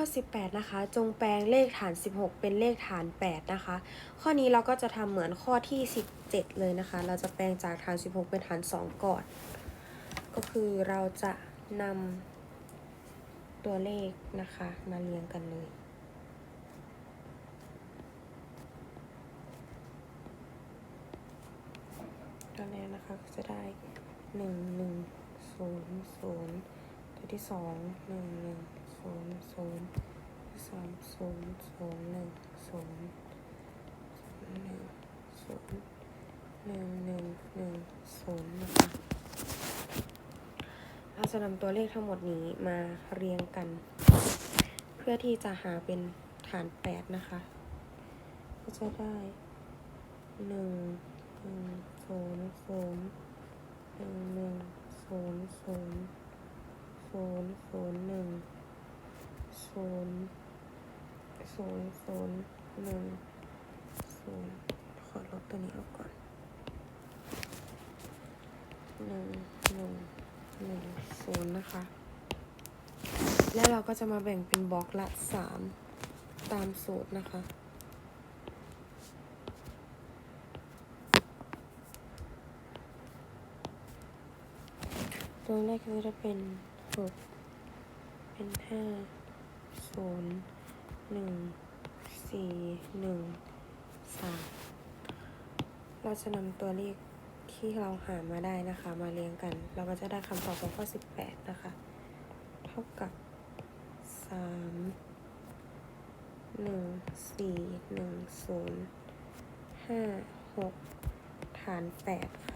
ข้อ 18 นะคะ จงแปลงเลขฐาน 16 เป็นเลขฐาน 8 นะคะ ข้อนี้เราก็จะทำเหมือนข้อที่ 17 เลยนะคะ เราจะแปลงจากฐาน 16 เป็นฐาน 2 ก่อน ก็คือเราจะนำตัวเลขนะคะ มาเรียงกันเลย ตัวแรกนะคะก็จะได้หนึ่งหนึ่งศูนย์ศูนย์ตัวที่สองหนึ่งหนึ่ง ศูนย์ศูนย์สามศูนย์ศูนย์หนึ่งศูนย์หนึ่งศูนย์หนึ่งหนึ่งหนึ่งศูนย์นะคะเราจะนำตัวเลขทั้งหมดนี้มาเรียงกัน เพื่อที่จะหาเป็นฐานแปดนะคะ ก็จะได้หนึ่งหนึ่งศูนย์ศูนย์หนึ่งหนึ่งศูนย์ศูนย์ศูนย์ศูนย์หนึ่ง ศูนย์ศูนย์ศูนย์หนึ่งศูนย์ขอลบตัวนี้ออกก่อนหนึ่งหนึ่งหนึ่งศูนย์นะคะ แล้วเราก็จะมาแบ่งเป็นบล็อกละสามตามสูตรนะคะตัวแรกก็จะเป็นหกเป็นห้า ศูนย์หนึ่งสี่หนึ่งสามเราจะนำตัวเลขที่เราหามาได้นะคะ มาเรียงกัน เราก็จะได้คำตอบของข้อสิบแปดนะคะ เท่ากับสามหนึ่งสี่หนึ่งศูนย์ห้าหกฐานแปดค่ะ